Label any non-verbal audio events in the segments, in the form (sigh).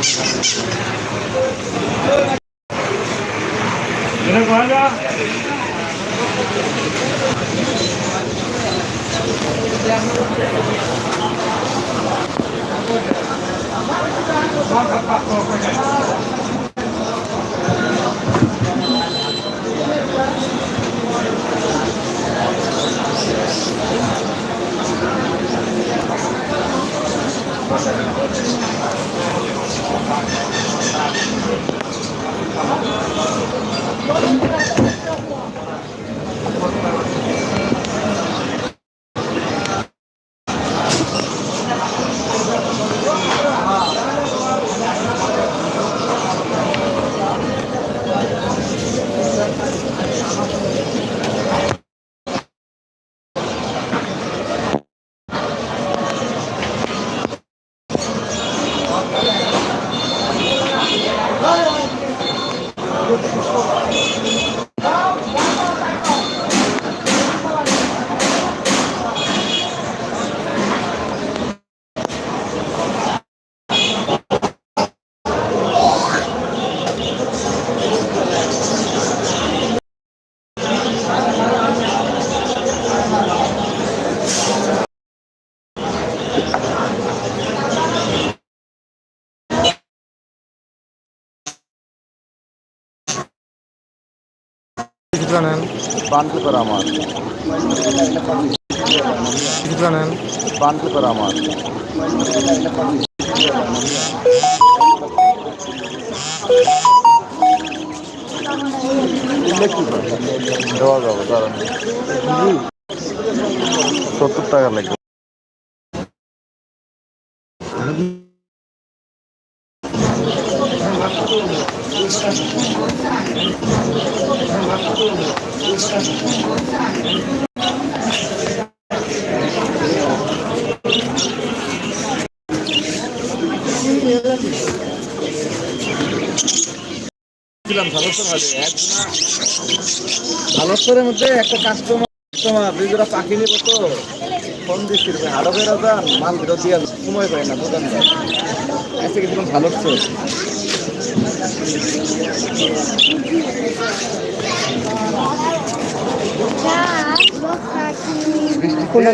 কিছুটা নেন বানতে পারে আমার কিছুটা নেন বানতে পারে আমার দেওয়া যাবে দাঁড়ান সত্তর টাকা লাগবে ভালোত্তরের মধ্যে একটা কাস্টমার কাস্টমার দুইজোড়া পাখি নিব তো। ফোন দিচ্ছি আরও বেরো যান মাল বেরো দিয়ে সময় পাই না কোনটা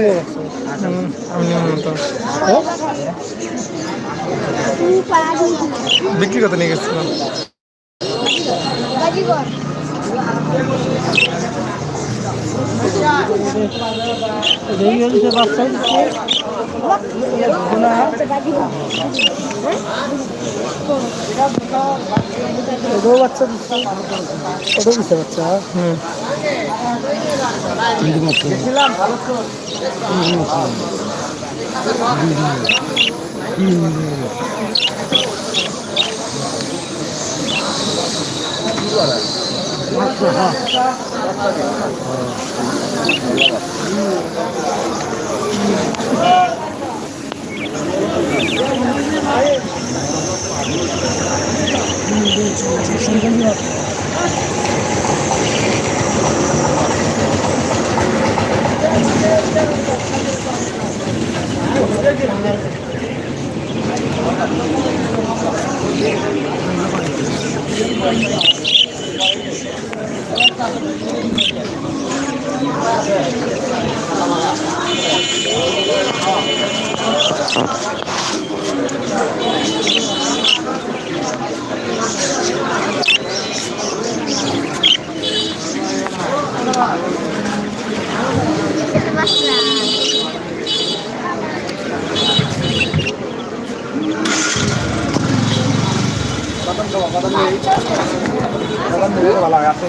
নিয়ে আমি নিব বিক্রি করতে নিয়ে গেছিলাম। বাচ্চা দিচ্ছে বাচ্চা হুম। ভালোত্তর ভালো আছে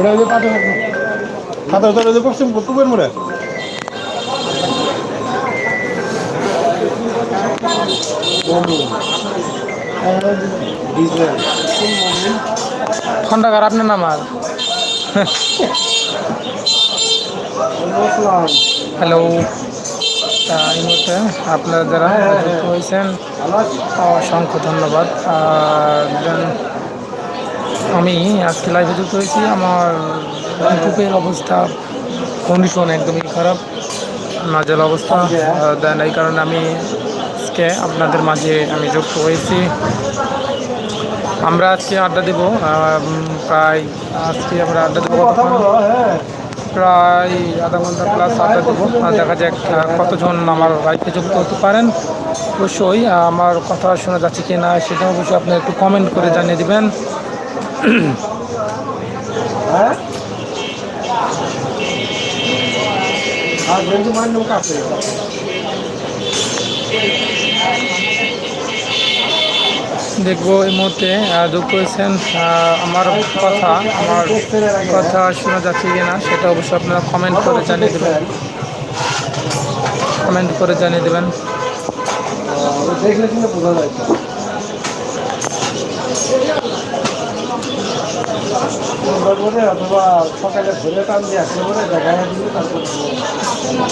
ওটা ওই মোড়ে? খন্ডাকার আপনার নাম আর? হ্যালো। এই মুহূর্তে আপনারা যারা হয়েছেন অসংখ্য ধন্যবাদ। আর আমি আজকে লাইভে যুক্ত হয়েছি। আমার ইউটিউবের অবস্থা কন্ডিশন একদমই খারাপ নাজেল অবস্থা। দেন এই কারণে আমি আজকে আপনাদের মাঝে আমি যুক্ত হয়েছি। আমরা আজকে আড্ডা দেব প্রায় আজকে আমরা আড্ডা দেবো? প্রায় আধা ঘণ্টা প্লাস আড্ডা দেবো। দেখা যাক কতজন আমার লাইফে যুক্ত হতে পারেন। অবশ্যই আমার কথা শোনা যাচ্ছে কি না সেটা অবশ্যই আপনি একটু কমেন্ট করে জানিয়ে দিবেন। দেখব এই মুহূর্তে যুক্ত হয়েছেন আমার কথা আমার কথা শোনা যাচ্ছে কি না, সেটা অবশ্যই আপনারা কমেন্ট করে জানিয়ে দেবেন। কমেন্ট করে জানিয়ে দেবেন। দেখলে কিন্তু বোঝা যায় বলে অথবা সকালে ঘুরে টান দিয়ে আসলে বলে দেখা দিলে তারপর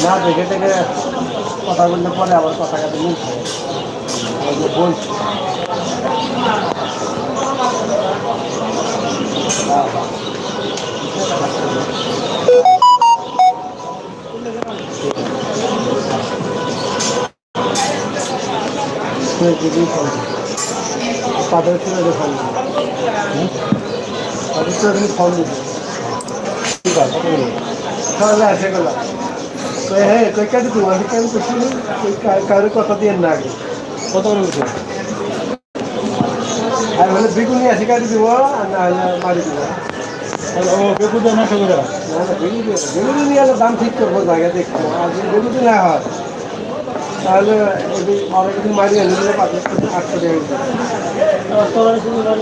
না দেখে দেখে কথা বললে পরে আবার কথা কাটে মিলছে বলছি তাদের ছিল ফোন ঠিক আছে তাহলে আসে গেল হ্যাঁ কই কাটি দিব আমি কেন করছি কারোর কথা দিয়ে না কত করে আর হলে বেগুনি আসি কাটি দিব আর না মারি দিব ও বেগুন নশো করে না না বেগুনি বেগুনি নিয়ে দাম ঠিক করব জায়গা দেখব আর যদি বেগুনি না হয় তাহলে অনেক মারি এনে দিলে পাঁচশো আটশো টাকা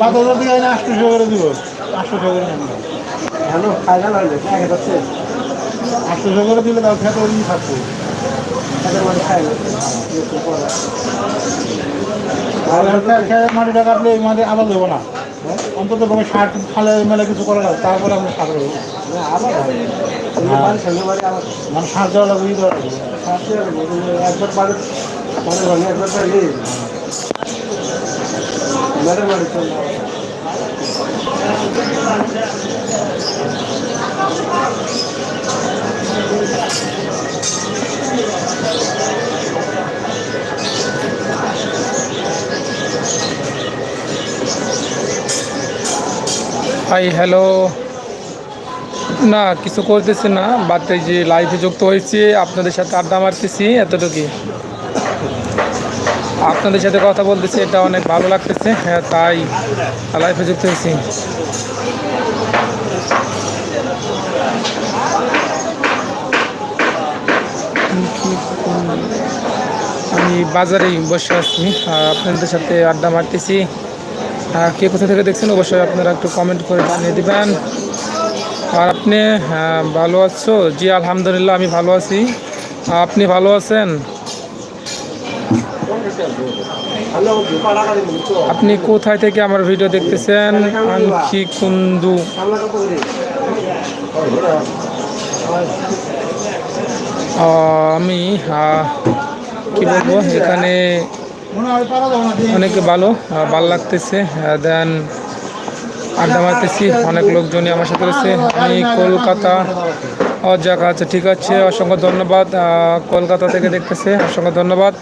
পাঁচ হাজার টাকা করে দিব। আটশো টাকা করে টাকা দিলে তাও খেতে ওই থাকব মানে খায় না। একটু আর মাটিটা কাটলে এই মাটি আবার দেবো না। অন্তত কোনো শার্ট ফালে মেলে কিছু করা লাগবে তারপরে আমি সার দেবো। হয়। আবার মানে সার দেওয়া লাগবে একবার মানে ভাঙে একবার যাবে। হাই হ্যালো না, কিছু করতেছি না বাট যে লাইভে যুক্ত হয়েছি, আপনাদের সাথে আড্ডা মারতেছি, এতটুকুই। আপনাদের সাথে কথা বলতেছি এটা অনেক ভালো লাগতেছে হ্যাঁ তাই লাইফে যুক্ত হয়েছি। আমি বাজারেই বসে আছি আপনাদের সাথে আড্ডা মারতেছি। কে কোথা থেকে দেখছেন অবশ্যই আপনারা একটু কমেন্ট করে জানিয়ে দেবেন। আর আপনি হ্যাঁ, ভালো আছো? জি আলহামদুলিল্লাহ আমি ভালো আছি। আপনি ভালো আছেন হ্যালো, ধোপা লাগা দিবো, তো। আপনি কোথায় থেকে আমার ভিডিও দেখতেছেন? আনকি কুন্দু। আমি কি বলব? এখানে অনেক ভালো ভালো লাগতেছে। দেন আড্ডা মারতেছি। অনেক লোকজনই আমার সাথে রয়েছে। আমি কলকাতা ও যাক আচ্ছা ঠিক আছে। অসংখ্য ধন্যবাদ। কলকাতা থেকে দেখতেছে। অসংখ্য ধন্যবাদ।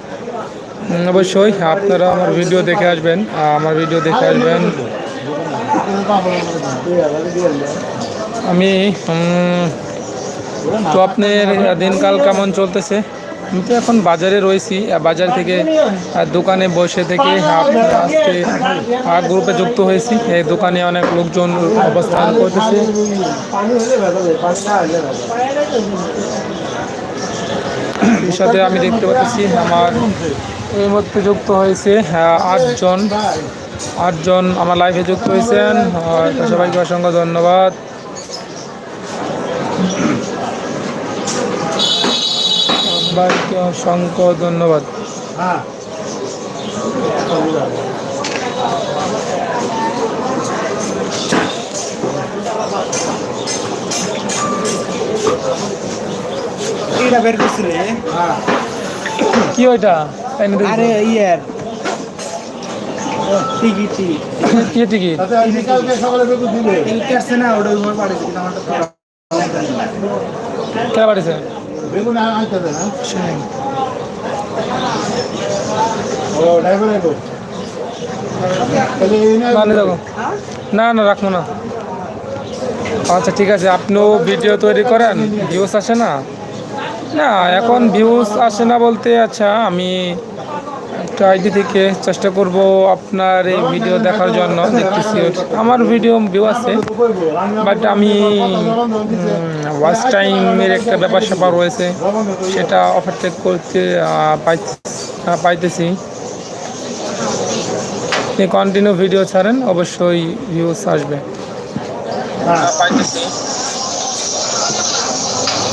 অবশ্যই। আপনারা আমার ভিডিও দেখে আসবেন। আমার ভিডিও দেখে আসবেন। আমি তো আপনার দিনকাল কেমন চলতেছে? আমি তো এখন বাজারে রয়েছি। বাজার থেকে দোকানে বসে থেকে আজকে গ্রুপে যুক্ত হয়েছি। এই দোকানে অনেক লোকজন অবস্থান করতেছে। সাথে আমি দেখতে পাচ্ছি আমার এই মুহূর্তে যুক্ত হয়েছে আটজন। আটজন আমার লাইভে যুক্ত হয়েছেন। সবাইকে অসংখ্য ধন্যবাদ। সবাইকে অসংখ্য ধন্যবাদ। কি ওইটা? আরে ইয়ার। কাটছে না না দেখো না। না রাখব না। আচ্ছা ঠিক আছে আপনিও ভিডিও তৈরি করেন ভিউজ আসে না। না, এখন ভিউজ আসে না বলতে আচ্ছা আমি একটা আইডি থেকে চেষ্টা করব আপনার এই ভিডিও দেখার জন্য, দেখতেছি আমার ভিডিও ভিউ আছে বাট আমি ওয়াচ টাইমের একটা ব্যাপার স্যাপার রয়েছে, সেটা ওভারটেক করতে পাই- পাইতেছি। আপনি কন্টিনিউ ভিডিও ছাড়েন, অবশ্যই ভিউজ আসবে। পাইতেছি।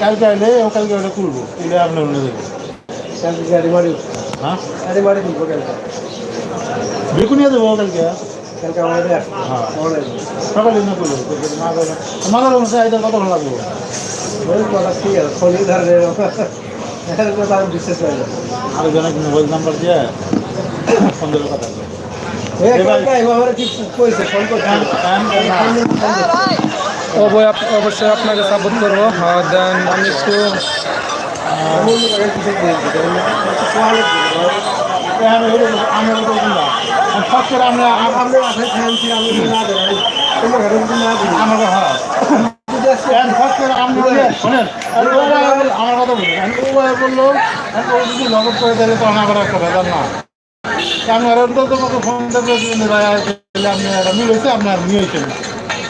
কালকে আইলে ও কালকে ওটা খুলবো খুলে আপনার উঠে দেবে হ্যাঁ? মারি দিব কালকে। হ্যাঁ সকালে না করব মাদার বন্ধ আইতে কত ভালো লাগবে? আর জনক মোবাইল নাম্বার দিয়ে (coughs) ফোন কথা। অবশ্যই আপ- অবশ্যই আপনাকে সাপোর্ট করব দেন আমি একটু আমি আমি। আমি আমরা আমাকে হ্যাঁ কথা বলি ও বলল যদি লগত করে দিলে তখন আবার একটা ভেজাল না আমি আর তোমাকে ফোন দেবো ভাই আপনি একটা মিল আপনার নিয়েছেন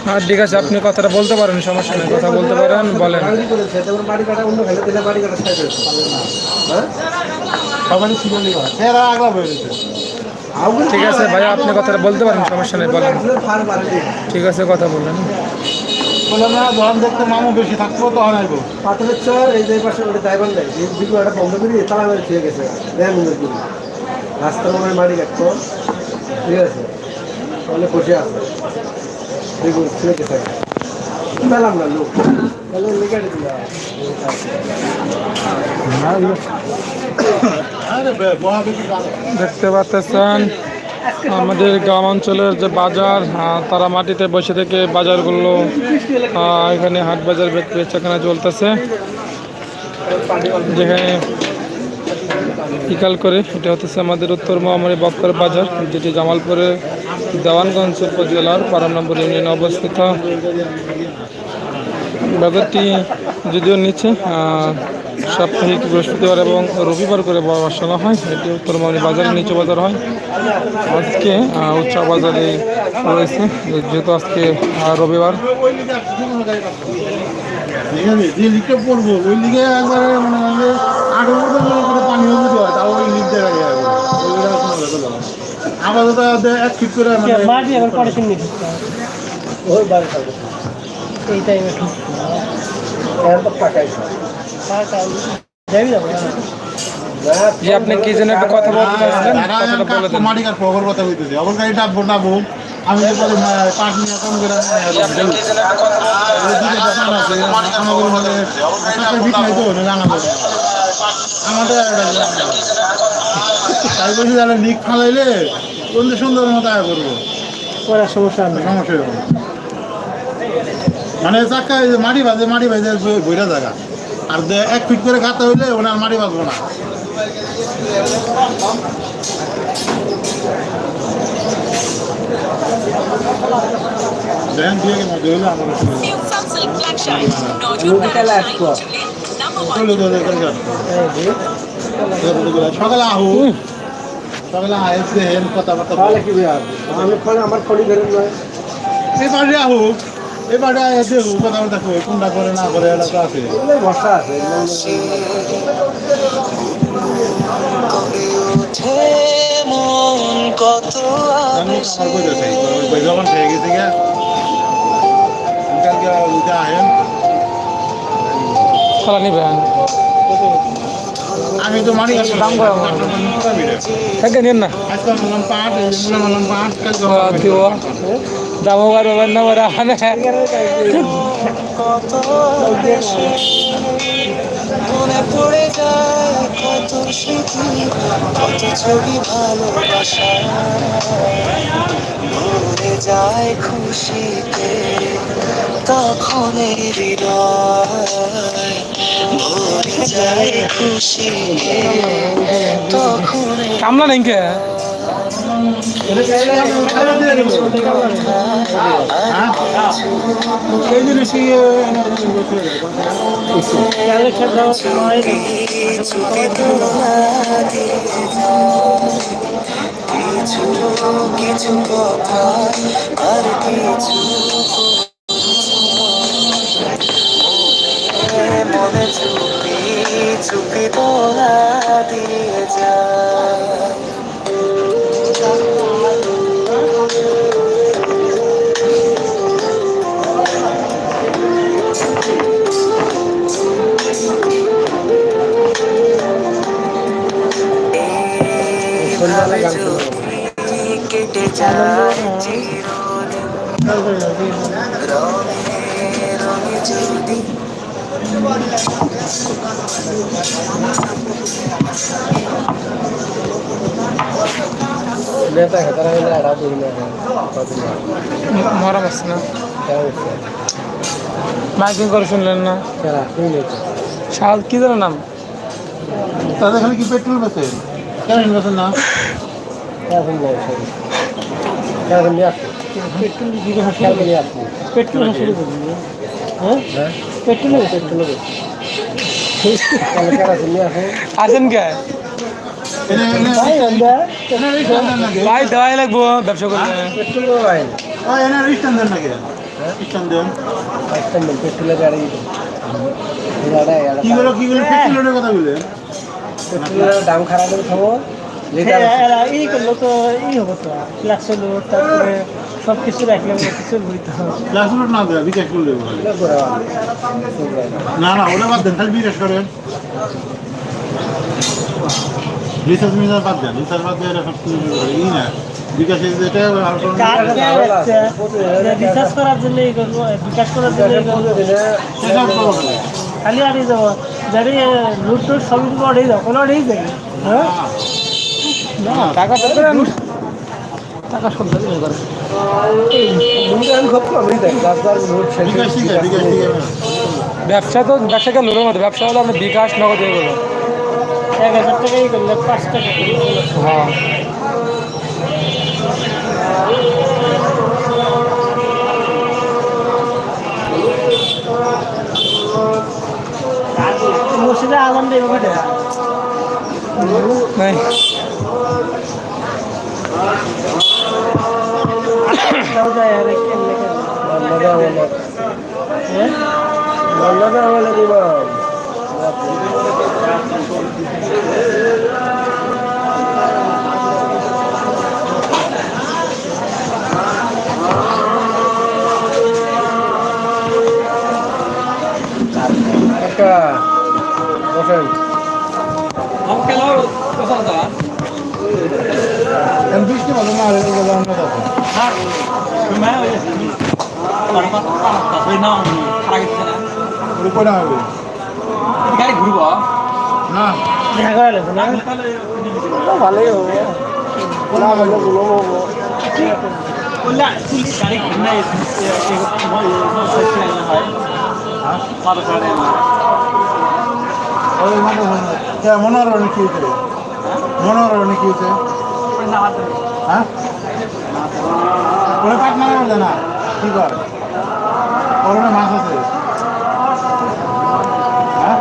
হ্যাঁ ঠিক আছে আপনি কথাটা বলতে পারেন সমস্যা নেই কথা বলতে পারেন বলেন। হয়ে ঠিক আছে ভাই আপনি কথাটা বলতে পারেন সমস্যা নেই বলেন। ঠিক আছে কথা বললেন বললাম না যখন দেখতে মামু বেশি তখন আসব পাথরের চর এই যে পাশে ওটা ড্রাইভার নেই এই একটা বন্ধ করি তালা গেছে রাস্তার মনে মারি কাটতো ঠিক আছে? তাহলে বসে আছে। দেখুন ছেলে গেছে পেলাম না লোক। তাহলে ভালো। দেখতে পাচ্ছেন, আমাদের গ্রাম অঞ্চলের যে বাজার তারা মাটিতে বসে থেকে বাজারগুলো এখানে হাট বাজার বেচাকেনা চলতেছে। যেখানে বিকাল করে, এটা হচ্ছে আমাদের উত্তর মহামারী বক্কর বাজার, যেটি জামালপুরের দেওয়ানগঞ্জ উপজেলার বারো নম্বর ইউনিয়নে অবস্থিত। বাজারটি যদিও নিচে সাপ্তাহিক বৃহস্পতিবার এবং রবিবার করে বসানো হয়, এটি উত্তর মহামারী বাজারের নিচু বাজার হয়। আজকে উচ্চ বাজারে রয়েছে, যেহেতু আজকে রবিবার। লিগটা পড়ব, ওই লিগে একবারে মানে আঠারো আপাতত দে- এক ফিট করে মানে মাটি আবার পরে কিনে ওই বাড়ি এই টাইমে ঠিক এখন তো পাকাই যাবি যাব যে আপনি কি যেন একটা কথা বলতে চাইছিলেন কথাটা বলে দেন। মাটি কার কথা হইতেছে আমার গাড়ি ডাববো ডাবো আমি যে কাম করে আমাদের তাই বলছি তাহলে লিক ফালাইলে কোন সুন্দর মতো আয় করব। করার সমস্যা নেই। সমস্যা হবে মানে চাক্কা এই যে মাটি বাজে মাটি বাজে বইটা জায়গা আর দে- এক ফিট করে খাতে হইলে ওনার মাটি বাজবো না। দেখেন দিয়ে মধ্যে হইলে আমার। সকালে আহু। সকালে আইসে হেন কথাবার্তা তাহলে কি? আমি ফোনে আমার ফোনই ধরে নয় আহু এই বাড়ি আয় দেখু কথাবার্তা কই কোনটা করে না করে এটা তো আছে। ভরসা আছে আমি আমার কই যাচ্ছে যখন খেয়ে গেছে গিয়া। কালকে উঠে আহেন। খেলা নিবেন আমি তো মারি গেছি দাম করে থাকে নিন না। দাম আর বাবার না মানে মনে পড়ে যায় কত স্মৃতি কত ছবি ভালোবাসা। ভরে যায় খুশিতে তখন হৃদয়। ভরে যায় খুশিতে তখন কামলা নেই কে। কিছু কিছু কথা আর কিছু চুপি তোলা দিয়ে যায় কেটে যায় রঙে রঙে যদি এরা করি না। মরাম আছে না মাইকিং করে শুনলেন না? শাল কি যেন নাম? তাদের খালি কি পেট্রোল বেচে? কেন বেচেন না। এখন এখন পেট্রোল পেট্রোল হ্যাঁ? পেট্রোল পেট্রোল আসেন কে? ভাই দেওয়াই লাগবো ব্যবসা করলে পেট্রোল ভাই ও এনে রিস্টান দেন নাকি রিস্টান দেন আসতেন পেট্রোলের গাড়ি গাড়ি কি গুলো কি গুলো পেট্রোলের কথা বলে পেট্রোলের দাম খারাপ করে লিটার হ্যাঁ, ই করল তো ই হব তো তারপরে সব কিছু কিছু হবে। না বিকাশ করলে। না না ওটা বাদ দেন খালি বিকাশ করেন। রিসার্চ মিটার বাদ দেন রিসার্চ বাদ দিয়ে সব কিছু ই না। বিকাশে যেটা রিসার্চ করার জন্য বিকাশ করার জন্য ই করব সেটা করো খালি। খালি আড়িয়ে যাব যারে লুট টুট অড়েই যাব কোনো অড়েই যাবে হ্যাঁ? টাকা টাকা সব করে ব্যবসা তো ব্যবসাকে লোকের মতো ব্যবসা হলে আপনি বিকাশ নগদ করবেন এক হাজার টাকাই করলে পাঁচ টাকা করে দিলো। হ্যাঁ মসজিদে আজান দেবে নাই। একটা বসেন। বৃষ্টি ভালো না হলে না হবে গাড়ি ঘুরব না ভালোই হবে গাড়ি মনোহর কি হয়েছে মনোহর কি হয়েছে হ্যাঁ ওরা কাট না করে না। কি কর? ওর মাছ আছে। হ্যাঁ?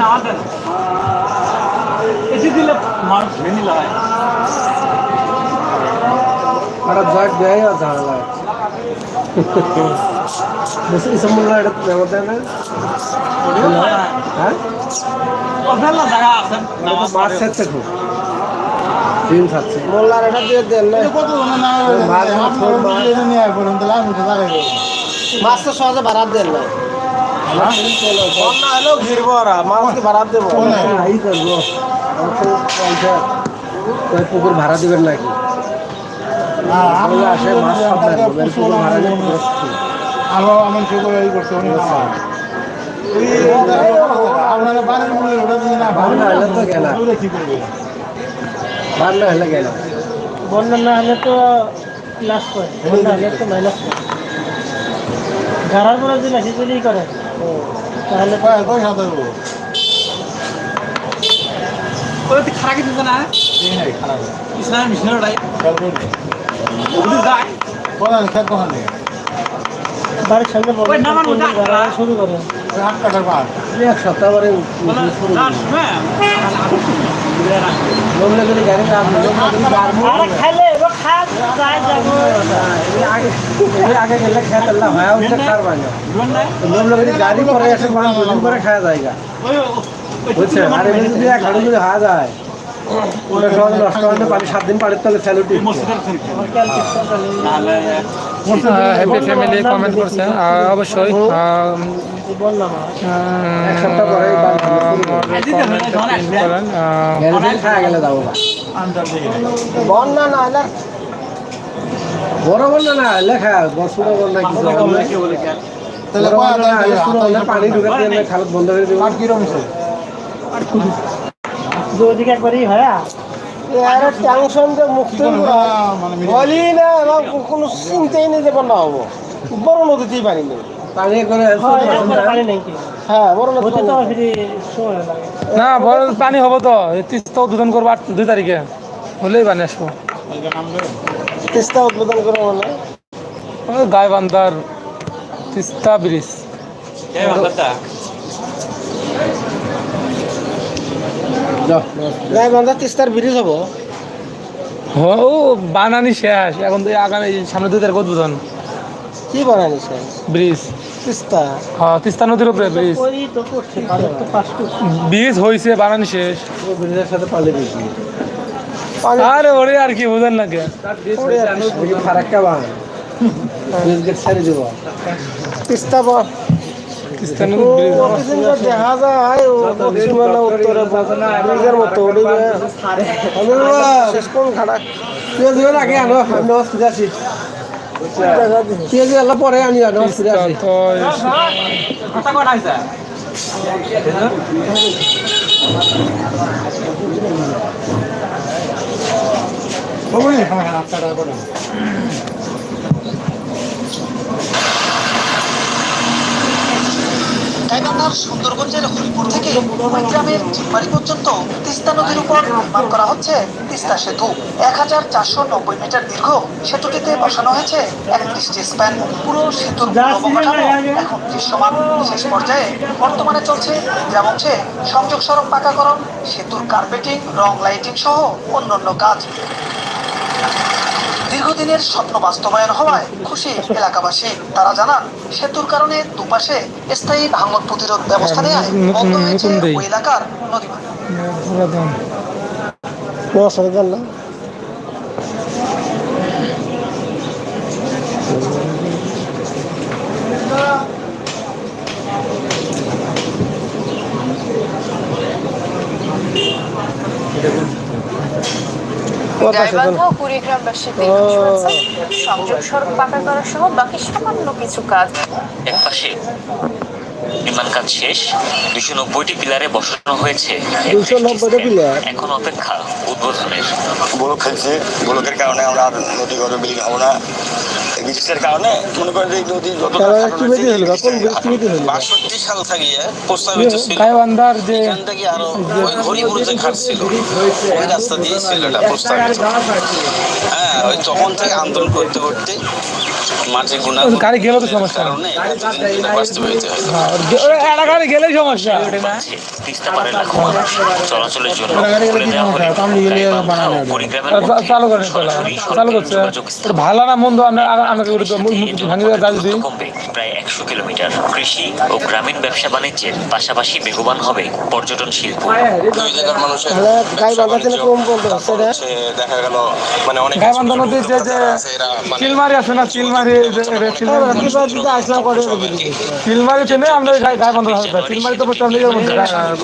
নামাজ দেন। এসে দিলে মানুষ ভেনি লাগায় একটা জাগ দেয় আর ঝাড়া লাগে বেশি সম্বন্ধে এটা ব্যবহার দেয় না। হ্যাঁ? জায়গা আছে মাছ ছাড়ছে খুব। ডিম ছাড়ছে মোল্লার এটা দিয়ে দেন না। মাছ তো সহজে বাড়াত দেন না। বন্যা হলেও ঘিরবো ওরা মাছকে ভাড়া দেবো? এই করব পুকুর ভাড়া দিবেন নাকি? আসে মাছ সব লাগবে এর পুকুর ভাড়া আরও আমার সে এই করছে আপনারা বাড়ির ওটা দিয়ে না ভালো না তো গেলা। কি করবে? না হলে গেল বন্যা না হলে তো প্লাস করে বন্যা হলে তো মাইনাস করে গাড়ার পরে যদি লাঠি চুরি করে তাহলে তো খারাপ কিছু না খারাপ করবি ওদের যায়। কোথায় খেয়াল কখন নেই বাড়ির সামনে শুরু করে। আট কাটার পার এক সপ্তাহ পরে আগে গেলে খেয়ে তেল্লা হয় বাজা গাড়ি পরে এসে কোনো দুদিন পরে খাওয়া যায় গা বুঝছে আর এমনি যদি এক হাড়ু যদি হাওয়া যায় ওটা সহজে নষ্ট হয় পানি সাত দিন পানির তলে স্যালুটি হ্যাপি ফ্যামিলি কমেন্ট করছে অবশ্যই বাড়ি বন্যা না না হলে বছর বন্যা কিছু পানি ঢুকে খালত বন্ধ করে দেবো আর কি? রকম যদি একবারই হয়। আরে টেনশন যে মুক্ত মানে বলি না এবার কোনো চিন্তাই নেই যে বন্যা হব। বড় নদীতেই পানি নেই। পানি করে একবার পানি নেই কি? বড় হতে তো নদী ফিরে সময় লাগে। না বড় পানি হব তো। তিস্তা উদ্বোধন করব আট দুই তারিখে। হলেই পানি আসব। তিস্তা উদ্বোধন করে মানে? গাইবান্ধার তিস্তা ব্রিজ। গাইবান্ধা তিস্তার ব্রিজ হব। ও বানানি শেষ। এখন তো এই আগামী সামনে দুই তারিখ উদ্বোধন। কি বানানি স্যার ব্রিজ। তিস্তা। হ্যাঁ তিস্তা নদীর উপরে ব্রিজ। ব্রিজ হয়েছে বানানি শেষ। ব্রিজের সাথে পালি আরে ওরে আর কি বুঝেন না কে? ফারাক্কা বান ব্রিজ গেট তিস্তা অফিসিং দেখা যায় পশ্চিমবাংলা উত্তরে ব্রিজের মতো শেষ কোন খাড়া তুই দিবেন আগে আনো আমি হসপিটাল আছি। তুই যে এলা পরে আনি আনো আছি। খবর নেই করে। গাইবান্ধার সুন্দরগঞ্জের হরিপুর থেকে গ্রামের চিলমারি পর্যন্ত তিস্তা নদীর উপর নির্মাণ করা হচ্ছে তিস্তা সেতু। এক হাজার চারশো নব্বই মিটার দীর্ঘ সেতুটিতে বসানো হয়েছে একত্রিশটি স্প্যান। পুরো সেতুর অবকাঠামো এখন দৃশ্যমান। শেষ পর্যায়ে বর্তমানে চলছে যেমনছে সংযোগ সড়ক পাকাকরণ, সেতুর কার্পেটিং, রং লাইটিং সহ অন্যান্য কাজ। দীর্ঘদিনের স্বপ্ন বাস্তবায়ন হওয়ায় খুশি এলাকাবাসী তারা জানান সেতুর কারণে দুপাশে স্থায়ী ভাঙন প্রতিরোধ ব্যবস্থা নেয় বন্ধ হয়েছে ওই এলাকার নদী। পুরাতন অসুবিধা না গাইবান্ধা কুড়িগ্রামবাসী দীর্ঘ শুনেছেন সংযোগ সড়ক পাকা করা সহ বাকি সামান্য কিছু কাজ। একপাশে নির্মাণ কাজ শেষ দুশো নব্বইটি পিলারে বসানো হয়েছে। এখন অপেক্ষা উদ্বোধনের। ব্লক খেলছে ব্লকের কারণে আমরা আর নদী ঘরে বিলীন হব না। ব্রিটিশের কারণে মনে করেন এই নদী যত বাষট্টি সাল থাকিয়ে প্রস্তাবিত ছিল গাইবান্ধার যে এখান থেকে আরও ওই হরিপুরে যে ঘাট ছিল ওই রাস্তা দিয়ে ছিল এটা প্রস্তাবিত হ্যাঁ ওই তখন থেকে আন্দোলন করতে করতে গুণা গাড়ি তো সমস্যা কারণে বাস্তবায়িত হ্যাঁ, গাড়ি গেলেই সমস্যা। তিস্তা পারে চলাচলের জন্য চালু করেন চালু করছে। ভালো না মন্দ আমাকে প্রায় একশো কিলোমিটার। কৃষি ও গ্রামীণ ব্যবসা বাণিজ্যের পাশাপাশি বেগবান হবে পর্যটন শিল্প। দুই জায়গার মানুষের দেখা গেল মানে অনেক মানে চিলমারি আছে না চিলমারি চেনে আমরা তো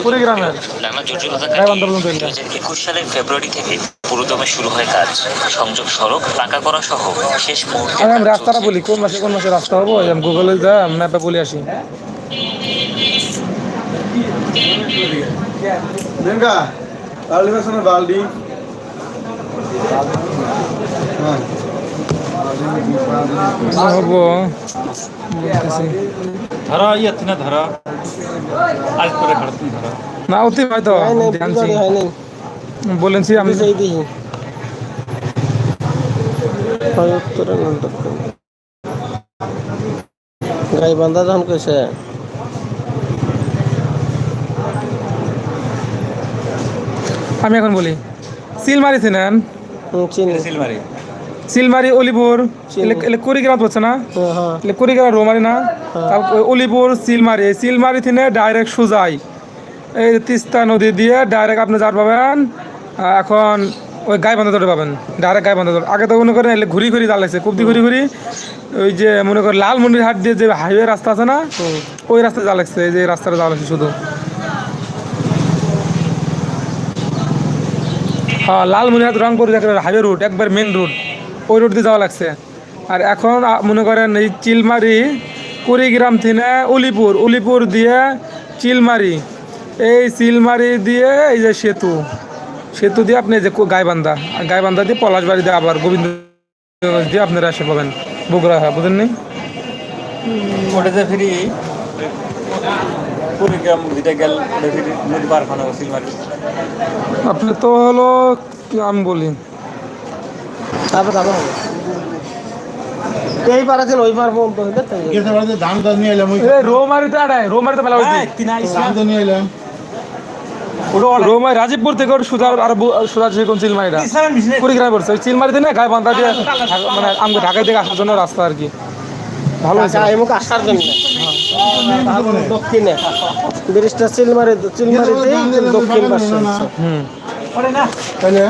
কুড়িগ্রামের একুশ সালের ফেব্রুয়ারি থেকে পুরোদমে শুরু হয় কাজ। সংযোগ সড়ক পাকা করা সহ শেষ মুহূর্তে আমি আমি রাস্তাটা বলি কোন মাসে কোন মাসে রাস্তা হব? গুগলে যা ম্যাপে বলে আসি। আছে না বালদি হব ধরা ইয়ে না ধরা? আজ করে খাড়তুন ধরা। না অতি হয়তো জানছি। বিজয় নাই বলেছি আমি। দিই গাই বান্ধা যখন কইছে। আমি এখন বলি সিলমারি চিনেন হুম, চিনি। সিলমারি অলিপুর এলে কুড়িগ্রাম বলছে না? হ্যাঁ, হ্যাঁ। এলে কুড়িগ্রাম রোমারি না? তারপর অলিপুর সিলমারি সিলমারি থেকে ডাইরেক্ট সুজাই। এই তিস্তা নদী দিয়ে ডাইরেক্ট আপনি যার পাবেন এখন ওই গায়ে বান্ধা ধরে পাবেন ডাইরেক্ট গায়ে বান্ধা ধরে আগে তো মনে করেন এলে ঘুরি ঘুরি জাল লাগছে কুবদি ঘুরি ঘুরি। ওই যে মনে করেন লালমন্ডির হাট দিয়ে যে হাইওয়ে রাস্তা আছে না ওই রাস্তায় জাল লাগছে এই যে রাস্তাটা জাল লাগছে শুধু। হ্যাঁ লালমনিরহাট রংপুর হাইওয়ে রুট একবার মেন রুট ওই রুট দিয়ে যাওয়া লাগছে। আর এখন মনে করেন এই চিলমারি কুড়িগ্রাম থেকে উলিপুর উলিপুর দিয়ে চিলমারি। এই চিলমারি দিয়ে এই যে সেতু সেতু দিয়ে আপনি যে গাইবান্ধা গাইবান্ধা দিয়ে পলাশবাড়ি দিয়ে আবার গোবিন্দ দিয়ে আপনারা এসে পাবেন বগুড়া হ্যাঁ বুঝেন নি? ওটাতে ফিরি কুড়িগ্রাম যেটা গেল নদী পার খানা আপনি তো হলো কি আমি বলি? তারপর তারপর হবে। এই পারাছেন ওই পার পর্যন্ত হইলে তাই। ধান টান নিয়ে এলাম ওই এই রোমারিতে আড়াই মেলা ধান তো নিয়ে এলাম। রোমাই রাজীবপুর থেকে ওর আর বু- সেরকম চিলমারিটা? কুড়িগ্রামে পড়ছে। ওই চিলমারিতে না গায়ে বান্ধা দিয়ে মানে আমাকে ঢাকায় থেকে আসার জন্য রাস্তা আর কি। ভালো হয়েছে। আসার জন্য। দক্ষিণে। ব্রিজটা চিলমারি চিলমারিতে দক্ষিণ পাশে হচ্ছে। হুম। তাহলে